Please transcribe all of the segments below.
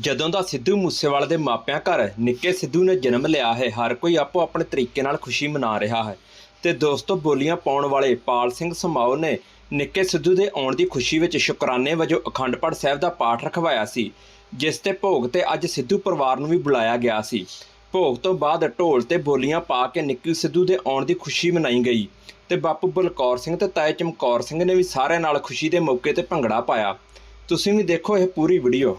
ਜਦੋਂ ਦਾ ਸਿੱਧੂ ਮੂਸੇਵਾਲੇ ਦੇ ਮਾਪਿਆਂ ਘਰ ਨਿੱਕੇ ਸਿੱਧੂ ਨੇ ਜਨਮ ਲਿਆ ਹੈ, ਹਰ ਕੋਈ ਆਪੋ ਆਪਣੇ ਤਰੀਕੇ ਨਾਲ ਖੁਸ਼ੀ ਮਨਾ ਰਿਹਾ ਹੈ। ਤੇ ਦੋਸਤੋ, ਬੋਲੀਆਂ ਪਾਉਣ ਵਾਲੇ ਪਾਲ ਸਿੰਘ ਸਮਾਓ ਨੇ ਨਿੱਕੇ ਸਿੱਧੂ ਦੇ ਆਉਣ ਦੀ ਖੁਸ਼ੀ ਵਿੱਚ ਸ਼ੁਕਰਾਨੇ ਵਜੋਂ ਅਖੰਡ ਪਾਠ ਸਾਹਿਬ ਦਾ ਪਾਠ ਰਖਵਾਇਆ ਸੀ, ਜਿਸ ਤੇ ਭੋਗ ਤੇ ਅੱਜ ਸਿੱਧੂ ਪਰਿਵਾਰ ਨੂੰ ਵੀ ਬੁਲਾਇਆ ਗਿਆ ਸੀ। ਭੋਗ ਤੋਂ ਬਾਅਦ ਢੋਲ ਤੇ ਬੋਲੀਆਂ ਪਾ ਕੇ ਨਿੱਕੀ ਸਿੱਧੂ ਦੇ ਆਉਣ ਦੀ ਖੁਸ਼ੀ ਮਨਾਈ ਗਈ। ਤੇ ਬਾਪੂ ਬਲਕੌਰ ਸਿੰਘ ਤੇ ਤਾਏ ਚਮਕੌਰ ਸਿੰਘ ਨੇ ਵੀ ਸਾਰਿਆਂ ਨਾਲ ਖੁਸ਼ੀ ਦੇ ਮੌਕੇ ਤੇ ਭੰਗੜਾ ਪਾਇਆ। ਤੁਸੀਂ ਵੀ ਦੇਖੋ ਇਹ ਪੂਰੀ ਵੀਡੀਓ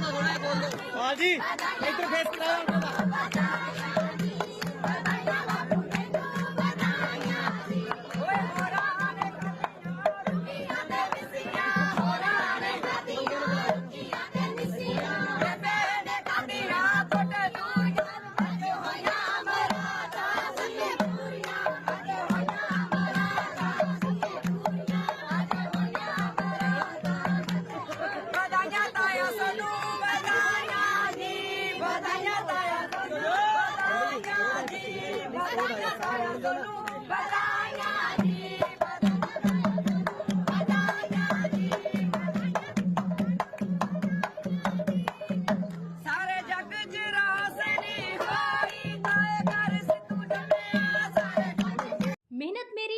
ਖੁੱਲਾ ਜੀ ਇੱਧਰ ਫੇਸ ਕਰਾਓ। ਸਾਰੇ ਜੱਗ ਚ ਮਿਹਨਤ ਮੇਰੀ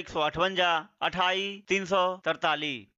99158 28343